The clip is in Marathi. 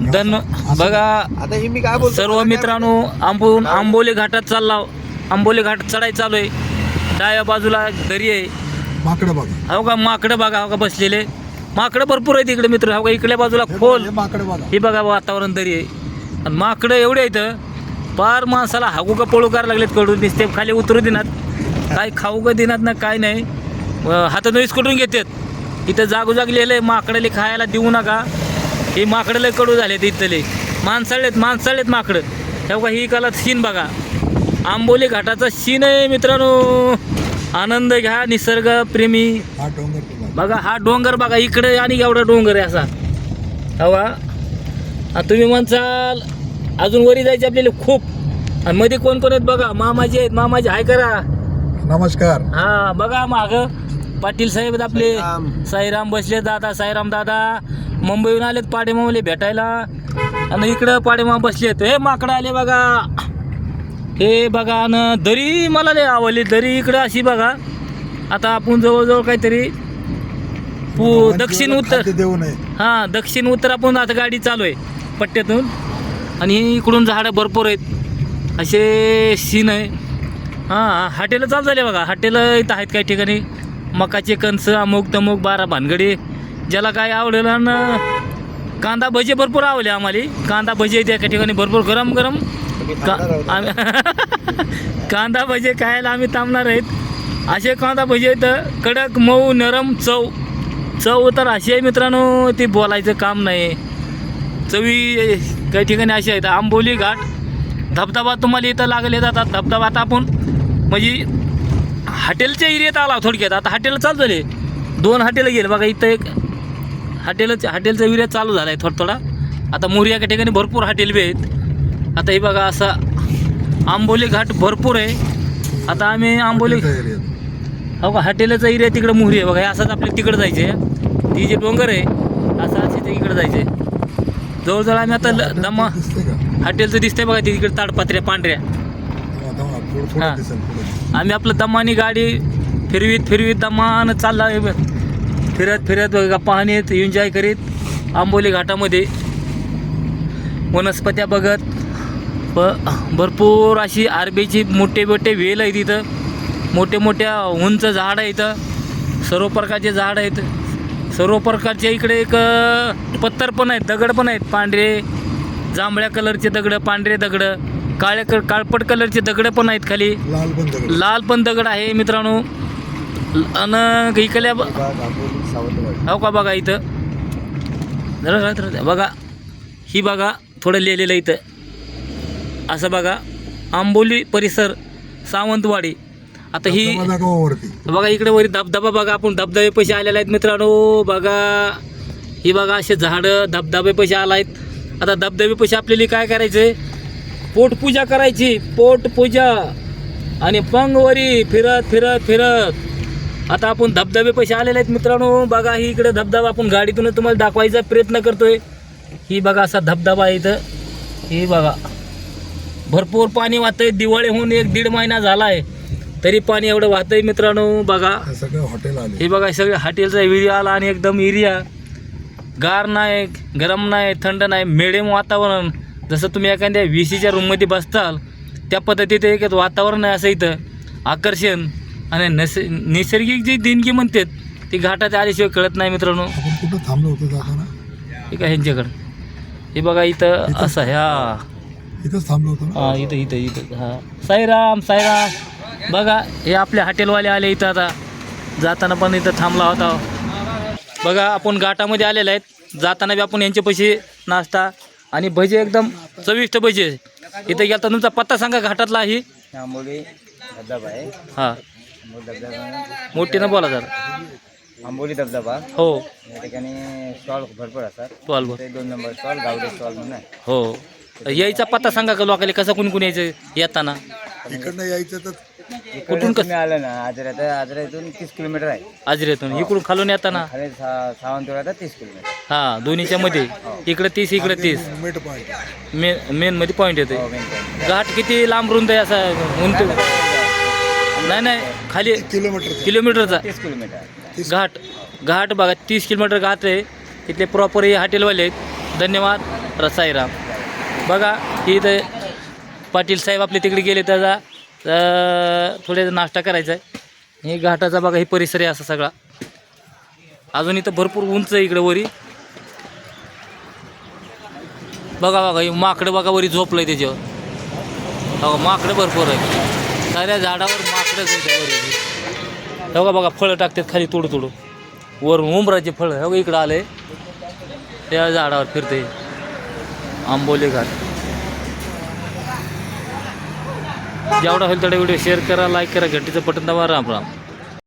धन बघा आता हे मी काय बोलतो सर्व मित्रांनो आंबोन आंबोली घाटात चालला. आंबोली घाट चढाई चालू आहे. डाव्या बाजूला दरी आहे. माकडं बघा. हो का? माकडं बघा हो का? बसलेले. माकडं भरपूर आहेत इकडे मित्र. हो का? इकडल्या बाजूला खोल. हे माकडं बघा. हे बघा वातावरण तरी आहे. आणि माकडं एवढे आहेत पार माणसाला हागू का पळू करायला लागलेत कडून? दिसते खाली उतरू देणार काय खाऊ का देणार ना काय नाही. अं, हातात विस्कटून घेतात? इथं जागोजाग लिहिलंय माकडाले खायला देऊ नका. हे माकडं लय कडू झालेत इथले. माणसाळेत माणसाळेत माकडं. तेव्हा ही कला सीन बघा. आंबोली घाटाचा सीन आहे मित्रांनो. आनंद घ्या निसर्ग प्रेमी. डोंगर तुम्हाला बघा हा डोंगर बघा इकडे आणि एवढा डोंगर आहे असा. हवा तुम्ही म्हणसाल अजून वरी जायचे आपल्याला खूप. आणि मध्ये कोण कोण आहेत बघा? मामाजी आहेत. मामाजी हाय करा. नमस्कार. हा बघा माग. पाटील साहेब आहेत आपले. साईराम बसले दादा साईराम दादा. मुंबईहून आलेत पाडेमामले भेटायला. आणि इकडं पाडेमामा बसलेत हे माकडं आले बघा. हे बघा न दरी मला लय आवडली. दरी इकडं अशी बघा. आता आपण जवळजवळ काहीतरी पू दक्षिण उत्तर देऊ नये. हां दक्षिण उत्तर आपण आता गाडी चालू आहे पट्ट्यातून. आणि इकडून झाडं भरपूर आहेत. असे सीन आहे. हां हॉटेलं चालू झाले बघा. हॉटेलं इथं आहेत काही ठिकाणी. मकाचे कणस अमुक तमुक बारा भानगडी. ज्याला काय आवडेल ना कांदा भजे भरपूर आवडले आम्हाला. कांदा भजे त्या ठिकाणी भरपूर गरम गरम. का आम्ही कांदा भजे खायला आम्ही थांबणार आहेत. असे कांदा भजे तर कडक मऊ नरम चव. चव तर अशी आहे मित्रांनो ती बोलायचं काम नाही. चवी काही ठिकाणी अशी आहेत आंबोली घाट. धबधबा तुम्हाला इथं लागले जातात धबधबा आता आपण म्हणजे हॉटेलच्या एरियात आला थोडक्यात. आता हॉटेल चालू झाले. दोन हॉटेल गेले. बघा इथं एक हॉटेलच हॉटेलचा एरिया चालू झाला आहे थोडा थोडा आता मोरी एका ठिकाणी भरपूर हॉटेल बी आहेत. आता हे बघा असा आंबोली घाट भरपूर आहे. आता आम्ही आंबोली. हो का हॉटेलचा एरिया तिकडं मोहरी आहे बघा असंच आपल्या तिकडं जायचे ती जे डोंगर आहे असं असे ते इकडं जायचे जवळजवळ आम्ही आता दमा हॉटेलचं दिसतंय बघा तिकडे ताडपत्र्या पांढऱ्या. हा. आम्ही आपलं दमानी गाडी फिरवीत फिरवीत दमान चालला आहे. फिरत फिरत गप्पा हाणीत एन्जॉय करीत. आंबोली घाटामध्ये. वनस्पत्या बघत. ब भरपूर अशी आरबीची मोठे मोठे वेल आहेत इथं. मोठे मोठ्या उंच झाड आहे इथं. सर्व प्रकारचे झाड आहेत. सर्व प्रकारचे इकडे एक पत्तर पण आहेत दगड पण आहेत. पांढरे जांभळ्या कलरचे दगड पांढरे दगड. काळ्या क काळपट कलरचे दगड पण आहेत खाली. लाल पण दगड लाल पण दगड आहे मित्रांनो. आणि इकडल्या सावंतवाडी. हो का बघा इथं? जरा जरा- बघा ही बघा थोडं लिहिलेलं इथं. असं बघा आंबोली परिसर सावंतवाडी. आता ही बघा इकडे वरी धबधबा बघा आपण धबधबे पैसे आलेले आहेत मित्रांनो. बघा ही बघा असे झाडं धबधबे पैसे आला आहेत. आता धबधबे पैसे आपल्याला काय करायचे? पोटपूजा करायची पोटपूजा आणि पंगवरी फिरत फिरत फिरत. आता आपण धबधबे पैसे आलेले आहेत मित्रांनो. बघा ही इकडे धबधबा आपण गाडीतून तुम्हाला दाखवायचा प्रयत्न करतोय. ही बघा असा धबधबा आहे इथं. ही बघा. भरपूर पाणी वाहतंय. दिवाळी होऊन एक दीड महिना झाला आहे तरी पाणी एवढं वाहतंय मित्रांनो. बघा. हे सगळं हॉटेल हे बघा सगळं हॉटेलचा एरिया आला आणि एकदम एरिया. गार नाही गरम नाही थंड नाही मिडियम वातावरण. जसं तुम्ही एखाद्या व्ही सीच्या रूममध्ये बसताल त्या पद्धतीत एक वातावरण आहे असं इथं. आकर्षण. आणि नस नैसर्गिक जी देणगी म्हणतात ती घाटात आल्याशिवाय कळत नाही मित्रांनो. आपण कुठं थांबलो होतो जाताना? ठीक आहे ह्यांच्याकडं? हे बघा इथं असं ह्या इथंच थांबलो होतो ना? हा इथं इथं इथं हा. साईराम साईराम. बघा हे आपले हॉटेलवाले आले इथं आता. जाताना पण इथं थांबला होता. बघा आपण घाटामध्ये आलेले आहेत. जाताना बी आपण यांचे पैसे नाश्ता आणि भजे एकदम चविष्ट भजे. इथं गेला तुमचा पत्ता सांगा घाटातला ही आहे. हा. मोठीनं बोला जर. आंबोली धबधबा. हो. या ठिकाणी स्टॉल भरपूर असतात. बोल ते दोन नंबर स्टॉल गावडे स्टॉल म्हणून आहे. हो. यायचा पत्ता सांगा का लोकांना कसं कोणी कोणी यायचं येताना? इकडनं यायचं तर कुठून कसं? तुम्ही आलं ना आजऱ्यात आजऱ्यातून तीस किलोमीटर आहे. आजरेतून इकडून खालून येताना? खाली सा सावंतवाडा तीस किलोमीटर. हा दोन्हीच्या मध्ये. इकडे तीस इकडे तीस. पॉईंट मेन मेन मध्ये पॉईंट येते हो घाट किती लांब रुंद आहे असा उंच? नाही नाही खाली किलोमीटर किलोमीटरचा. तीस किलोमीटर. घाट घाट बघा तीस किलोमीटर घाट आहे. इथले प्रॉपर हे हॉटेलवाले आहेत. धन्यवाद रसाईराम बघा ही इथं पाटील साहेब आपले तिकडे गेले त्याचा थोडे नाश्ता करायचा आहे. हे घाटाचा बघा ही परिसर आहे असा सगळा. अजून इथं भरपूर उंच आहे इकडे वरी. बघा बघा हे माकडं बघा वरी झोपलंय त्याच्यावर. बघा माकडं भरपूर आहे साऱ्या झाडावर माकडंच आहे बघा बघा फळं टाकतात खाली तोडू तोडू. वर उमराचे फळं. बघा इकडं आले. त्या झाडावर फिरते. आंबोली घाट. जेवढा होईल तेवढा व्हिडिओ शेअर करा लाईक करा घंटीचं बटन दाबा राम राम.